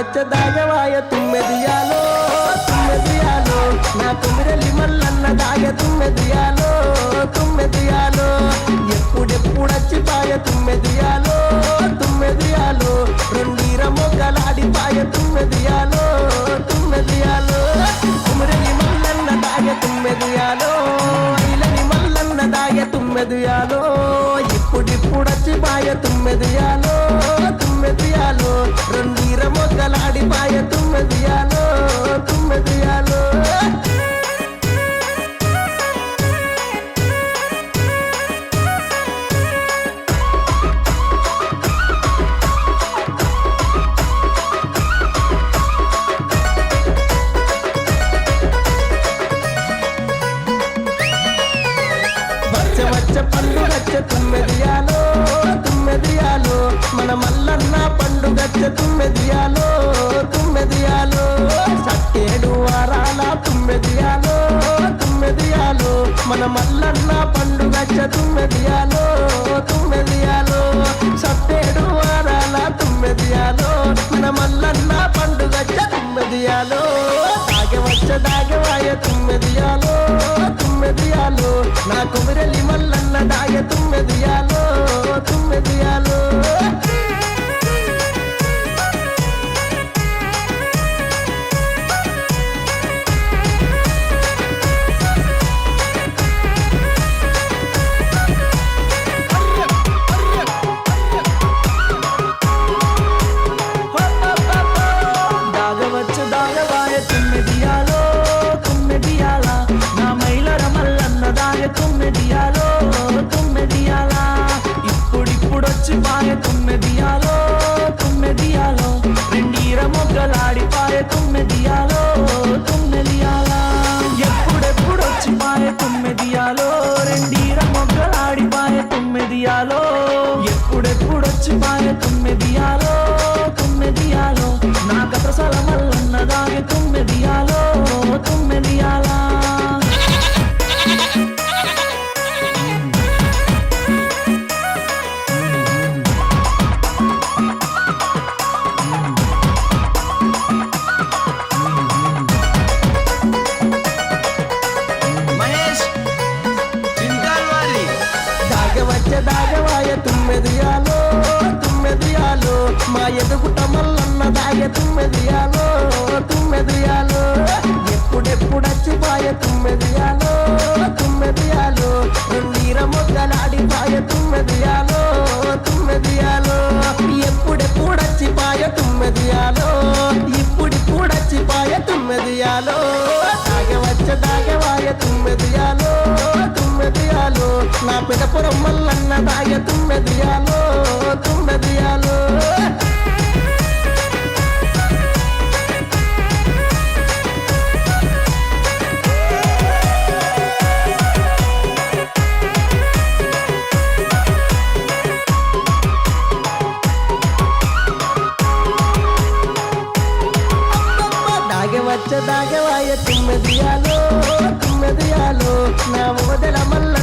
దాగవాయ తుమ్మెదియాలో తుమ్మెదియాలో. నా కుమిరలి మల్లన్న దాగ తుమ్మెదియాలో తుమ్మెదియాలో. ఎప్పుడెప్పుడచ్చి పాయ తుమ్మెదియాలో తుమ్మెదియాలో. రెండీర మొగ్గలాడి పాయ తుమ్మెదియాలో తుమ్మెదియాలో. కుమిరలి మల్లన్న దాగ తుమ్మెదియాలో ఇలని మల్లన్న దాగ తుమ్మెదియాలో. ఇప్పుడిప్పుడచ్చి పాయ తుమ్మెదియాలో తుమ్మెదియాలో. రెండు తుమ్మెదియాలో తుమ్మెదియాలో. మన మల్లన్న పండుగచ్చ తుమ్మెదియాలో తుమ్మెదియాలో. సట్టేడు వారాల తుమ్మెదియాలో తుమ్మెదియాలో. మన మల్లన్న పండుగచ్చ తుమ్మెదియాలో తుమ్మెదియాలో. సట్టేడు వారాల తుమ్మెదియాలో మన మల్లన్న పండుగచ్చ తుమ్మెదియాలో. దాగవచ్చ దాగవాయ తుమ్మెదియాలో తుమ్మెదియాలో. నా కొమిరలి మల్లన్న దాయ తుమ్మెదియాలో తుమ్మెదియాలో. దాగవచ్చు దాగవాయ తుమ్మెదియాలో నా మైలర మల్లన్న దాగ తుమ్మెదియాలో తుమ్మెదియాల. ఇప్పుడిప్పుడొచ్చి పాయ తుమ్మెదియాలో తుమ్మెదియాలో రెండీర మొగ్గలాడి పాయ తుమ్మెదియాలో తుమ్మెదియాల ఎప్పుడెప్పుడొచ్చి తుమ్మె తుమ్మెదియాలో రెండీర మొగ్గలాడి పాయ తుమ్మెదియాలో ఎప్పుడెప్పుడొచ్చి తుమ్మె తుమ్మెదియాలో తుమ్మెదియాలో తుమ్మెదియాలో. మా ఎదుగుట మల్లన్న దాయ తుమ్మెదియాలో తుమ్మెదియాలో. ఎప్పుడెప్పుడచ్చు పాయ తుమ్మెదియాలో తుమ్మెదియాలో. రెండీర మొగ్గలాడి పాయ తుమ్మెదియాలో తుమ్మెదియాలో. ఎప్పుడెప్పుడచ్చి పాయ తుమ్మెదియాలో ఇప్పుడిప్పుడచ్చి పాయ తుమ్మెదియాలో. దాగవచ్చ దాగవాయ తుమ్మెదియాలో. నా పిడపురం మల్లన్న దాగ తుమ్మెదియాలో తుమ్మెదియాలో దాగవచ్చ దాగవాయ తుమ్మెదియాలో తుమ్మెదియాలో నా వదల మల్ల